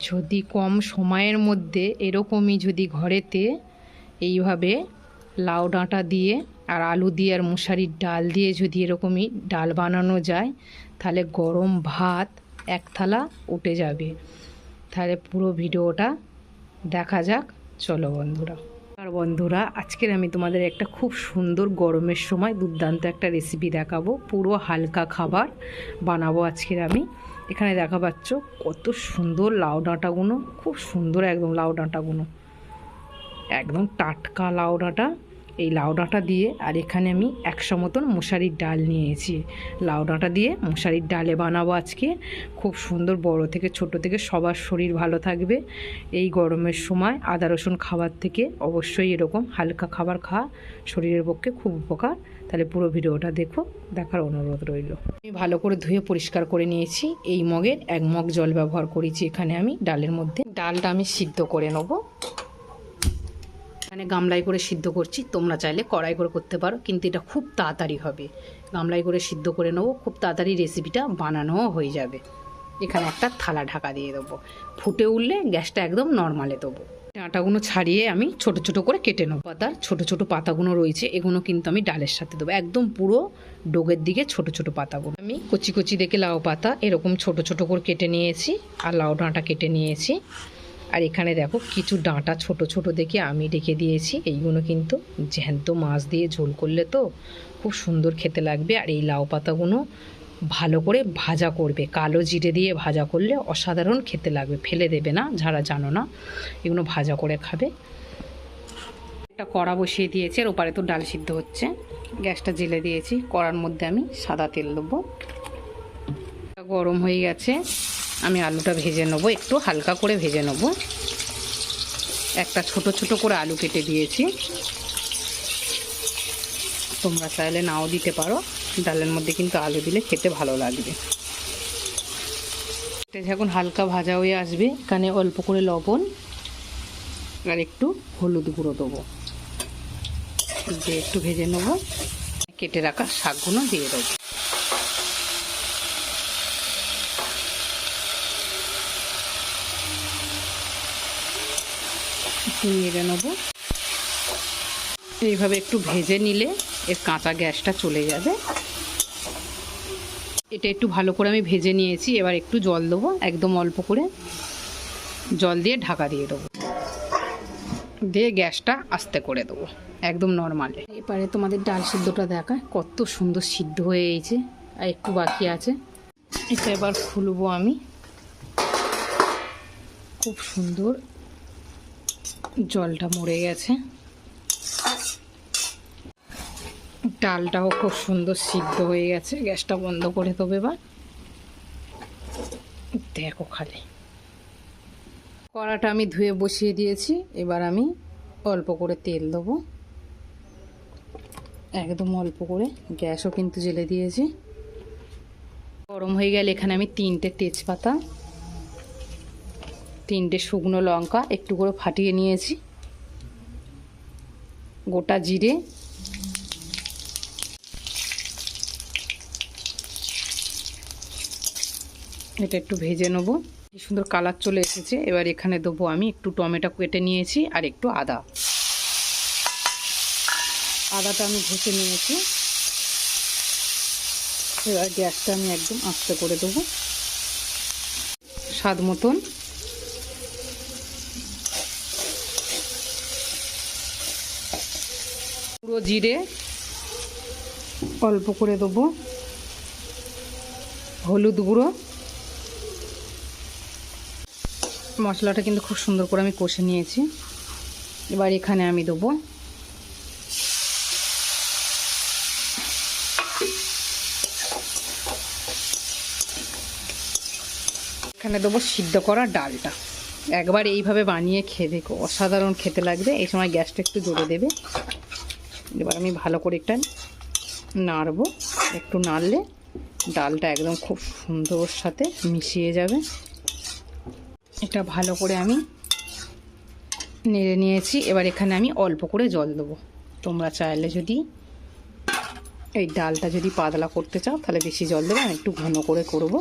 যদি কম সময়ের মধ্যে এরকমই যদি ঘরেতে এইভাবে লাউ ডাঁটা দিয়ে আর আলু দিয়ে আর মশারির ডাল দিয়ে যদি এরকমই ডাল বানানো যায়, তাহলে গরম ভাত এক থালা উঠে যাবে। তাহলে পুরো ভিডিওটা দেখা যাক। চলো বন্ধুরা। আর বন্ধুরা, আজকের আমি তোমাদের একটা খুব সুন্দর গরমের সময় দুর্দান্ত একটা রেসিপি দেখাবো। পুরো হালকা খাবার বানাবো আজকের আমি। এখানে দেখা পাচ্ছ কত সুন্দর লাউ ডাঁটাগুলো খুব সুন্দর একদম লাউ ডাঁটাগুলো একদম টাটকা লাউ ডাঁটা। এই লাউ ডাঁটা দিয়ে আর এখানে আমি একশো মতন মশারির ডাল নিয়েছি। লাউ ডাঁটা দিয়ে মশারির ডালে বানাবো আজকে। খুব সুন্দর বড় থেকে ছোট থেকে সবার শরীর ভালো থাকবে। এই গরমের সময় আদা, রসুন খাবার থেকে অবশ্যই এরকম হালকা খাবার খাওয়া শরীরের পক্ষে খুব উপকার। তাহলে পুরো ভিডিওটা দেখো, দেখার অনুরোধ রইল। আমি ভালো করে ধুয়ে পরিষ্কার করে নিয়েছি। এই মগের এক মগ জল ব্যবহার করেছি এখানে আমি ডালের মধ্যে। ডালটা আমি সিদ্ধ করে নেব। এখানে গামলাই করে সিদ্ধ করছি, তোমরা চাইলে কড়াই করে করতে পারো, কিন্তু এটা খুব তাড়াতাড়ি হবে। গামলাই করে সিদ্ধ করে নেব, খুব তাড়াতাড়ি রেসিপিটা বানানোও হয়ে যাবে। এখানে একটা থালা ঢাকা দিয়ে দেবো। ফুটে উঠলে গ্যাসটা একদম নর্মালে দেবো। ডাঁটাগুলো ছাড়িয়ে আমি ছোট ছোট করে কেটে নেব। পাতার ছোট ছোট পাতাগুলো রয়েছে, এগুলো কিন্তু আমি ডালের সাথে দেবো। একদম পুরো ডোগের দিকে ছোট ছোট পাতাগুলো। আমি কচি কচি দেখে লাউ পাতা এরকম ছোট ছোট করে কেটে নিয়েছি, আর লাউ ডাঁটা কেটে নিয়েছি। আর এখানে দেখো কিছু ডাঁটা ছোট ছোট দেখে আমি রেখে দিয়েছি। এইগুলো কিন্তু জ্যান্ত মাছ দিয়ে ঝোল করলে তো খুব সুন্দর খেতে লাগবে। আর এই লাউ পাতাগুলো ভালো করে ভাজা করবে। কালো জিরে দিয়ে ভাজা করলে অসাধারণ খেতে লাগবে। ফেলে দেবে না, যারা জানো না। এগুলো ভাজা করে খাবে। একটা কড়া বসিয়ে দিয়েছি, আর ওপারে তো ডাল সিদ্ধ হচ্ছে। গ্যাসটা জেলে দিয়েছি। কড়ার মধ্যে আমি সাদা তেল দেবো। গরম হয়ে গেছে। আমি আলুটা ভেজে নেব, একটু হালকা করে ভেজে নেব। একটা ছোট ছোট করে আলু কেটে দিয়েছি। তোমরা চাইলে নাও দিতে পারো, ডালের মধ্যে কিন্তু আলু দিলে খেতে ভালো লাগবে। যখন হালকা ভাজা হয়ে আসবে, এখানে অল্প করে লবণ আর একটু হলুদ গুঁড়ো দেবো। দিয়ে একটু ভেজে নেব। কেটে রাখা শাকগুলো দিয়ে দেবো। একটু নেড়ে নেব। এইভাবে একটু ভেজে নিলে এর কাঁচা গ্যাসটা চলে যাবে। এটা একটু ভালো করে আমি ভেজে নিয়েছি, এবার একটু জল দেবো, একদম অল্প করে জল দিয়ে ঢাকা দিয়ে দেবো। দিয়ে গ্যাসটা আস্তে করে দেবো, একদম নর্মালে এবারে তোমাদের ডাল সিদ্ধটা দেখা, কত সুন্দর সিদ্ধ হয়ে গেছে, আর একটু বাকি আছে। এটা এবার খুলবো আমি। খুব সুন্দর জলটা মরে গেছে। ডালটাও খুব সুন্দর সিদ্ধ হয়ে গেছে। গ্যাসটা বন্ধ করে দেবো এবার। দেখো খালি। কড়াটা আমি ধুয়ে বসিয়ে দিয়েছি। এবার আমি অল্প করে তেল দেবো। একদম অল্প করে। গ্যাসও কিন্তু জেলে দিয়েছি। গরম হয়ে গেলে এখানে আমি তিনটে তেজপাতা তিনটে শুকনো লঙ্কা একটু করে ফাটিয়ে নিয়েছি। গোটা জিরে। এটা একটু ভেজে নেব। কি সুন্দর কালার চলে এসেছে। এবার এখানে দেবো আমি একটু টমেটো কেটে নিয়েছি আর একটু আদা। আদাটা আমি ঘষে নিয়েছি। এবার গ্যাসটা আমি একদম আস্তে করে দেবো। স্বাদ মতন। পুরো জিরে অল্প করে দেবো। হলুদ গুঁড়ো। মশলাটা কিন্তু খুব সুন্দর করে আমি কষে নিয়েছি। এবার এখানে আমি দেবো এখানে দেবো সিদ্ধ করা ডালটা। একবার এইভাবে বানিয়ে খেয়ে দেখো, অসাধারণ খেতে লাগবে। এই সময় গ্যাসটা একটু জোরে দেবে। এবার আমি ভালো করে একটা নাড়বো। একটু নাড়লে ডালটা একদম খুব সুন্দর সাথে মিশিয়ে যাবে। এটা ভালো করে আমি নেড়ে নিয়েছি। এবার এখানে আমি অল্প করে জল দেবো। তোমরা চাইলে যদি এই ডালটা যদি পাতলা করতে চাও, তাহলে বেশি জল দেবে। আমি একটু ঘন করে করব।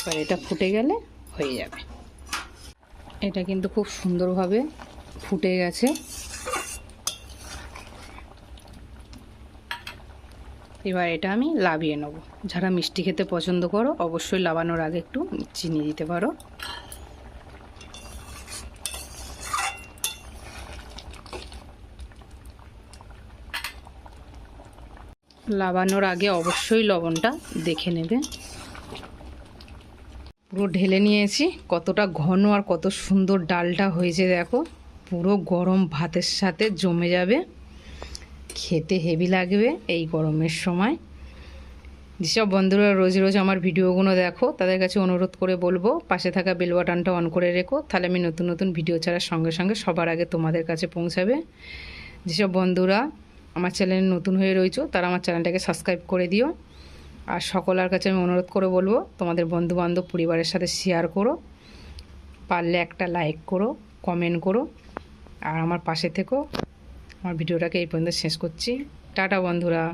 এবার এটা ফুটে গেলে হয়ে যাবে। এটা কিন্তু খুব সুন্দরভাবে ফুটে গেছে। এবার এটা আমি লাভিয়ে নেব। যারা মিষ্টি খেতে পছন্দ করো, অবশ্যই লাবানোর আগে একটু চিনি দিতে পারো। লাবানোর আগে অবশ্যই লবণটা দেখে নেবে। পুরো ঢেলে নিয়েছি। কতটা ঘন আর কত সুন্দর ডালটা হয়েছে, দেখো। পুরো গরম ভাতের সাথে জমে যাবে। খেতে হেভি লাগবে এই গরমের সময়। যেসব বন্ধুরা রোজ রোজ আমার ভিডিওগুলো দেখো, তাদের কাছে অনুরোধ করে বলব, পাশে থাকা বেল বাটনটা অন করে রেখো, তাহলে আমি নতুন নতুন ভিডিও ছাড়ার সঙ্গে সঙ্গে সবার আগে তোমাদের কাছে পৌঁছাবে। যেসব বন্ধুরা আমার চ্যানেল নতুন হয়ে রয়েছো, তারা আমার চ্যানেলটাকে সাবস্ক্রাইব করে দিও। আর সকলের কাছে আমি অনুরোধ করে বলব, তোমাদের বন্ধু বান্ধব পরিবারের সাথে শেয়ার করো। পারলে একটা লাইক করো কমেন্ট করো। আর আমার পাশে থেকো। আমার ভিডিওটাকে এই পর্যন্ত শেষ করছি। টাটা বন্ধুরা।